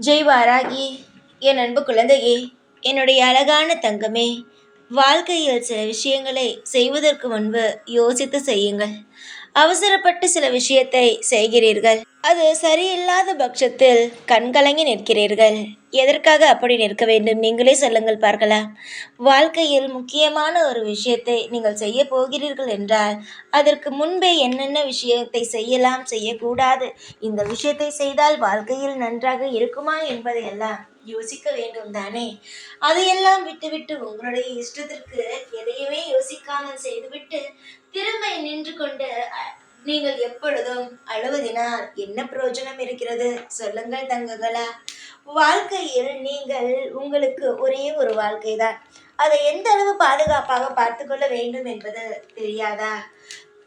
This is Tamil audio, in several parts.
ஜெய் வாராகி என் அன்பு குழந்தையே என்னுடைய அழகான தங்கமே வாழ்க்கையில் சில விஷயங்களை செய்வதற்கு முன்பு யோசித்து செய்யுங்கள். அவசரப்பட்டு சில விஷயத்தை செய்கிறீர்கள். அது சரியில்லாத பட்சத்தில் கண்கலங்கி நிற்கிறீர்கள். எதற்காக அப்படி நிற்க வேண்டும்? நீங்களே சொல்லுங்கள் பார்க்கலாம் வாழ்க்கையில் முக்கியமான ஒரு விஷயத்தை நீங்கள் செய்ய போகிறீர்கள் என்றால் அதற்கு முன்பே என்னென்ன விஷயத்தை செய்யலாம் செய்யக்கூடாது இந்த விஷயத்தை செய்தால் வாழ்க்கையில் நன்றாக இருக்குமா என்பதையெல்லாம் யோசிக்க வேண்டும் தானே. அதையெல்லாம் விட்டுவிட்டு உங்களுடைய இஷ்டத்திற்கு எதையுமே யோசிக்காமல் செய்துவிட்டு திரும்ப நின்று கொண்டு நீங்கள் எப்பொழுதும் அழுவதினால் என்ன பிரயோஜனம் இருக்கிறது? சொல்லுங்கள் தங்கங்களா. வாழ்க்கையில் நீங்கள் உங்களுக்கு ஒரே ஒரு வாழ்க்கை தான் அதை எந்த அளவு பாதுகாப்பாக பார்த்து கொள்ள வேண்டும் என்பது தெரியாதா?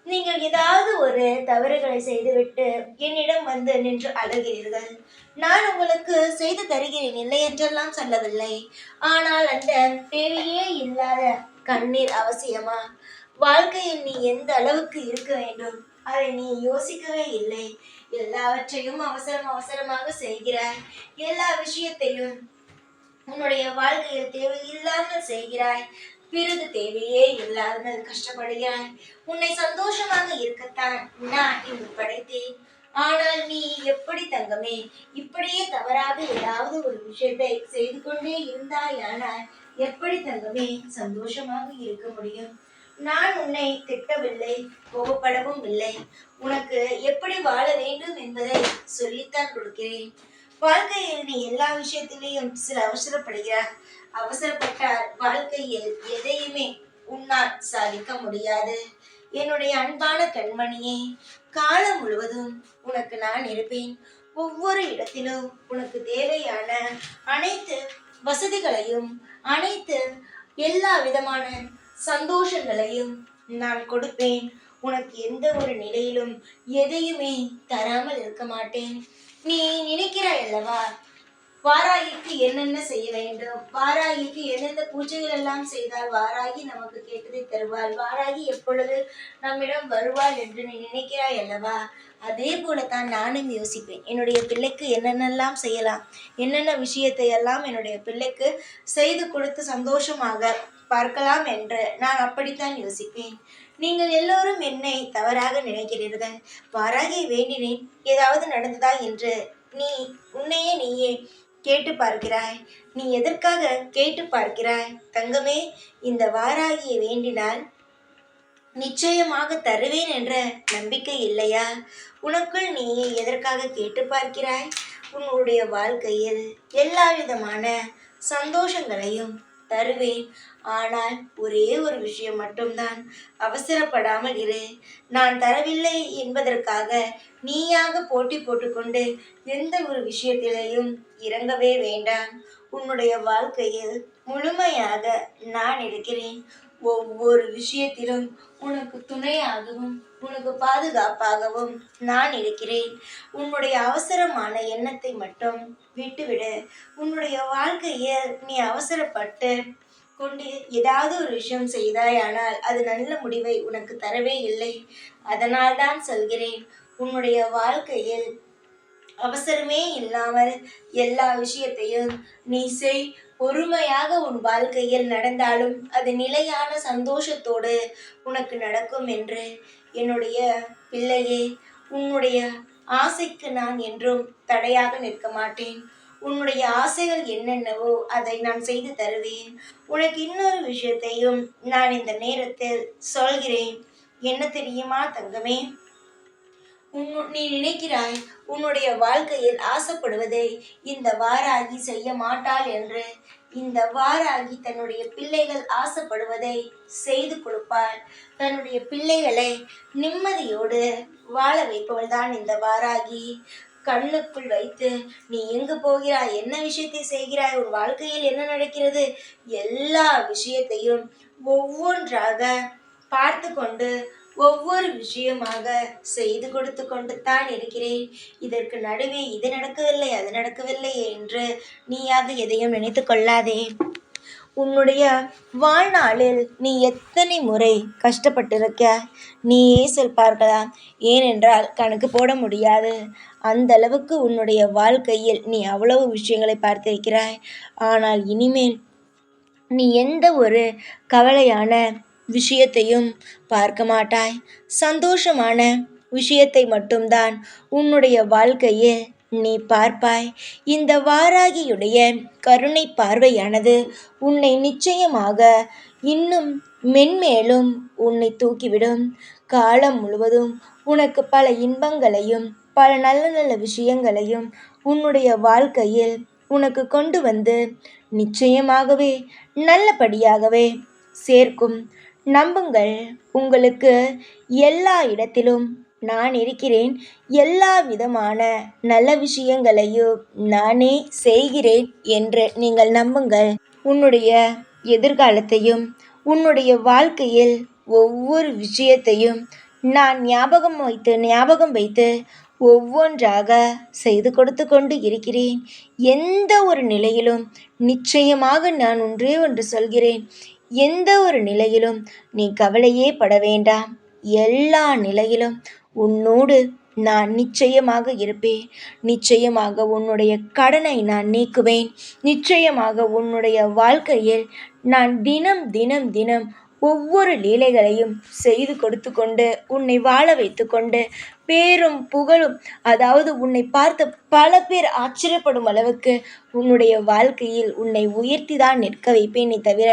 நீங்கள் ஏதாவது ஒரு தவறுகளை செய்துவிட்டு என்னிடம் வந்து நின்று அழுகிறீர்கள். நான் உங்களுக்கு செய்து தருகிறேன் இல்லை என்றெல்லாம் சொல்லவில்லை. ஆனால் அந்த தேவையே இல்லாத கண்ணீர் அவசியமா? வாழ்க்கையில் நீ எந்த அளவுக்கு இருக்க வேண்டும்? அதை நீ யோசிக்கவே இல்லை. எல்லாவற்றையும் அவசரம் அவசரமாக செய்கிறாய். எல்லா விஷயத்தையும் உன்னுடைய வாழ்க்கையில் தேவையில்லாமல் செய்கிறாய். பிறகு தேவையே இல்லாமல் கஷ்டப்படுகிறாய். உன்னை சந்தோஷமாக இருக்கத்தான் நான் இங்கு படைத்தேன். ஆனால் நீ எப்படி தங்கமே? இப்படியே தவறாக ஏதாவது ஒரு விஷயத்தை செய்து கொண்டே இருந்தாயானால் எப்படி தங்கமே? சந்தோஷமாக இருக்க முடியும். நான் உன்னை திட்டவில்லை கோபப்படவும் இல்லை. உனக்கு எப்படி வாழ வேண்டும் என்பதை சொல்லித்தான் கொடுக்கிறேன். வாழ்க்கையில் நீ எல்லா விஷயத்திலையும் சில அவசரப்படுகிறார் அவசரப்பட்டால் வாழ்க்கையில் எதையுமே உன்னால் சாதிக்க முடியாது. என்னுடைய அன்பான கண்மணியே காலம் முழுவதும் உனக்கு நான் இருப்பேன். ஒவ்வொரு இடத்திலும் உனக்கு தேவையான அனைத்து வசதிகளையும் அனைத்து எல்லா விதமான சந்தோஷங்களையும் நான் கொடுப்பேன். உனக்கு எந்த ஒரு நிலையிலும் எதையுமே தராமல் இருக்க மாட்டேன். நீ நினைக்கிறாய் அல்லவா? வாராகிக்கு என்னென்ன செய்ய வேண்டும்? வாராகிக்கு எந்தெந்த பூஜைகள் எல்லாம் செய்தால் வாராகி நமக்கு கேட்டதை தருவாள்? வாராகி எப்பொழுது நம்மிடம் வருவாள் என்று நீ நினைக்கிறாய் அல்லவா? அதே போலத்தான் நானும் யோசிப்பேன். என்னுடைய பிள்ளைக்கு என்னென்னலாம் செய்யலாம்? என்னென்ன விஷயத்தை எல்லாம் என்னுடைய பிள்ளைக்கு செய்து கொடுத்து சந்தோஷமாக பார்க்கலாம் என்று நான் அப்படித்தான் யோசிப்பேன். நீங்கள் எல்லோரும் என்னை தவறாக நினைக்கிறீர்கள். வாராகியை வேண்டினேன். ஏதாவது நடந்ததா என்று நீ உன்னையே நீயே கேட்டு பார்க்கிறாய். நீ எதற்காக கேட்டு பார்க்கிறாய்? தங்கமே இந்த வாராகியை வேண்டினால் நிச்சயமாக தருவேன் என்ற நம்பிக்கை இல்லையா? உனக்குள் நீயே எதற்காக கேட்டு பார்க்கிறாய்? உன்னுடைய வாழ்க்கையில் எல்லா விதமான சந்தோஷங்களையும் தருவேன். ஆனால் ஒரே ஒரு விஷயம் மட்டும்தான். அவசரப்படாமல் இரு. நான் தரவில்லை என்பதற்காக நீயாக போட்டி போட்டுக்கொண்டு எந்த ஒரு விஷயத்திலையும் இறங்கவே வேண்டாம். உன்னுடைய வாழ்க்கையில் முழுமையாக நான் இருக்கிறேன். ஒவ்வொரு விஷயத்திலும் உனக்கு துணையாகவும் உனக்கு பாதுகாப்பாகவும் நான் இருக்கிறேன். உன்னுடைய அவசரமான எண்ணத்தை மட்டும் விட்டுவிடு. உன்னுடைய வாழ்க்கையில் நீ அவசரப்பட்டு கொண்டு ஏதாவது ஒரு விஷயம் செய்தாயானால் அது நல்ல முடிவை உனக்கு தரவே இல்லை. அதனால் தான் சொல்கிறேன் உன்னுடைய வாழ்க்கையில் அவசரமே இல்லாமல் எல்லா விஷயத்தையும் நீ செய். பொறுமையாக உன் வாழ்க்கையில் நடந்தாலும் அது நிலையான சந்தோஷத்தோடு உனக்கு நடக்கும் என்று என்னுடைய பிள்ளையே உன்னுடைய ஆசைக்கு நான் என்றும் தடையாக நிற்க மாட்டேன். உன்னுடைய ஆசைகள் என்னென்னவோ அதை நான் செய்து தருவேன். உனக்கு இன்னொரு விஷயத்தையும் நான் இந்த நேரத்தில் சொல்கிறேன். என்ன தெரியுமா தங்கமே? உன் நீ நினைக்கிறாய் உன்னுடைய வாழ்க்கையில் ஆசைப்படுவதை இந்த வாராகி செய்ய மாட்டாள் என்று. இந்த வாராகி தன்னுடைய பிள்ளைகள் ஆசைப்படுவதை செய்து கொடுப்பாள். தன்னுடைய பிள்ளைகளை நிம்மதியோடு வாழ வைப்பவள் தான் இந்த வாராகி. கண்ணுக்குள் வைத்து நீ எங்கு போகிறாய்? என்ன விஷயத்தை செய்கிறாய்? உன் வாழ்க்கையில் என்ன நடக்கிறது? எல்லா விஷயத்தையும் ஒவ்வொன்றாக பார்த்து கொண்டு ஒவ்வொரு விஷயமாக செய்து கொடுத்து கொண்டு தான் இருக்கிறேன். இதற்கு நடுவே இது நடக்கவில்லை அது நடக்கவில்லை என்று நீயாக எதையும் நினைத்து கொள்ளாதே. உன்னுடைய வாழ்நாளில் நீ எத்தனை முறை கஷ்டப்பட்டிருக்க? நீயே சொல் பார்க்கலாம் ஏனென்றால் கணக்கு போட முடியாது. அந்த அளவுக்கு உன்னுடைய வாழ்க்கையில் நீ அவ்வளவு விஷயங்களை பார்த்திருக்கிறாய். ஆனால் இனிமேல் நீ எந்த ஒரு கவலையான விஷயத்தையும் பார்க்க மாட்டாய். சந்தோஷமான விஷயத்தை மட்டும்தான் உன்னுடைய வாழ்க்கையில் நீ பார்ப்பாய். இந்த வாராகியுடைய கருணை பார்வையானது உன்னை நிச்சயமாக இன்னும் மென்மேலும் உன்னை தூக்கிவிடும். காலம் முழுவதும் உனக்கு பல இன்பங்களையும் பல நல்ல நல்ல விஷயங்களையும் உன்னுடைய வாழ்க்கையில் உனக்கு கொண்டு வந்து நிச்சயமாகவே நல்லபடியாகவே சேர்க்கும். நம்புங்கள் உங்களுக்கு எல்லா இடத்திலும் நான் இருக்கிறேன். எல்லா விதமான நல்ல விஷயங்களையும் நானே செய்கிறேன் என்று நீங்கள் நம்புங்கள். உன்னுடைய எதிர்காலத்தையும் உன்னுடைய வாழ்க்கையில் ஒவ்வொரு விஷயத்தையும் நான் ஞாபகம் வைத்து ஞாபகம் வைத்து ஒவ்வொன்றாக செய்து கொடுத்து கொண்டு இருக்கிறேன். எந்த ஒரு நிலையிலும் நிச்சயமாக நான் ஒன்றே ஒன்று சொல்கிறேன். எந்த ஒரு நிலையிலும் நீ கவலையே பட வேண்டாம் எல்லா நிலையிலும் உன்னோடு நான் நிச்சயமாக இருப்பேன். நிச்சயமாக உன்னுடைய கடனை நான் நீக்குவேன். நிச்சயமாக உன்னுடைய வாழ்க்கையில் நான் தினம் தினம் தினம் ஒவ்வொரு லீலைகளையும் செய்து கொடுத்து கொண்டு உன்னை வாழ வைத்து கொண்டு பேரும் புகழும் அதாவது உன்னை பார்த்து பல பேர் ஆச்சரியப்படும் அளவுக்கு உன்னுடைய வாழ்க்கையில் உன்னை உயர்த்தி தான் நிற்க வைப்பேனே தவிர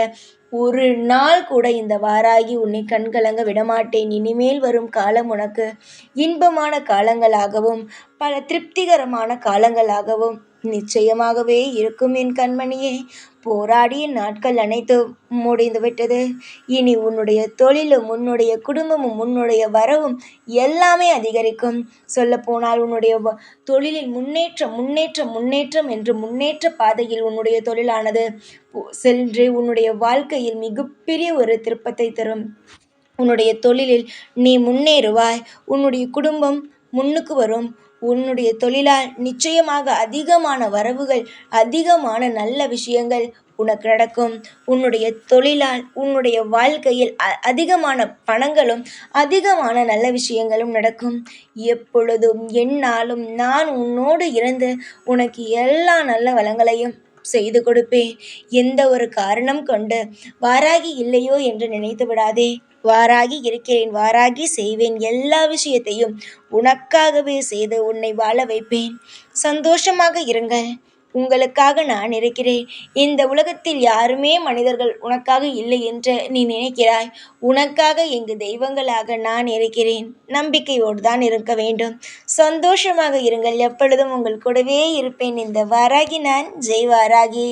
ஒரு நாள் கூட இந்த வாராகி உன்னை கண்கலங்க விடமாட்டேன். இனிமேல் வரும் காலம் உனக்கு இன்பமான காலங்களாகவும் பல திருப்திகரமான காலங்களாகவும் நிச்சயமாகவே இருக்கும் என் கண்மணியே. போராடிய நாட்கள் அனைத்தும் முடிந்துவிட்டது. இனி உன்னுடைய தொழிலும் உன்னுடைய குடும்பமும் உன்னுடைய வரவும் எல்லாமே அதிகரிக்கும். சொல்லப்போனால் உன்னுடைய தொழிலில் முன்னேற்றம் முன்னேற்றம் முன்னேற்றம் என்று முன்னேற்ற பாதையில் உன்னுடைய தொழிலானது சென்று உன்னுடைய வாழ்க்கையில் மிகப்பெரிய ஒரு திருப்பத்தை தரும். உன்னுடைய தொழிலில் நீ முன்னேறுவாய். உன்னுடைய குடும்பம் முன்னுக்கு வரும். உன்னுடைய தொழிலால் நிச்சயமாக அதிகமான வரவுகள் அதிகமான நல்ல விஷயங்கள் உனக்கு நடக்கும். உன்னுடைய தொழிலால் உன்னுடைய வாழ்க்கையில் அ அதிகமான பணங்களும் அதிகமான நல்ல விஷயங்களும் நடக்கும். எப்பொழுதும் என்னாலும் நான் உன்னோடு இருந்து உனக்கு எல்லா நல்ல வளங்களையும் செய்து கொடுப்பேன். எந்த ஒரு காரணம் கொண்டு வாராகி இல்லையோ என்று நினைத்து விடாதே. வாராகி இருக்கிறேன் வாராகி செய்வேன். எல்லா விஷயத்தையும் உனக்காகவே செய்து உன்னை வாழ வைப்பேன். சந்தோஷமாக இருங்கள். உங்களுக்காக நான் இருக்கிறேன். இந்த உலகத்தில் யாருமே மனிதர்கள் உனக்காக இல்லை என்று நீ நினைக்கிறாய். உனக்காக எங்கு தெய்வங்களாக நான் இருக்கிறேன். நம்பிக்கையோடு தான் இருக்க வேண்டும். சந்தோஷமாக இருங்கள். எப்பொழுதும் உங்கள் கூடவே இருப்பேன். இந்த வாராகி நான். ஜெய் வாராகி.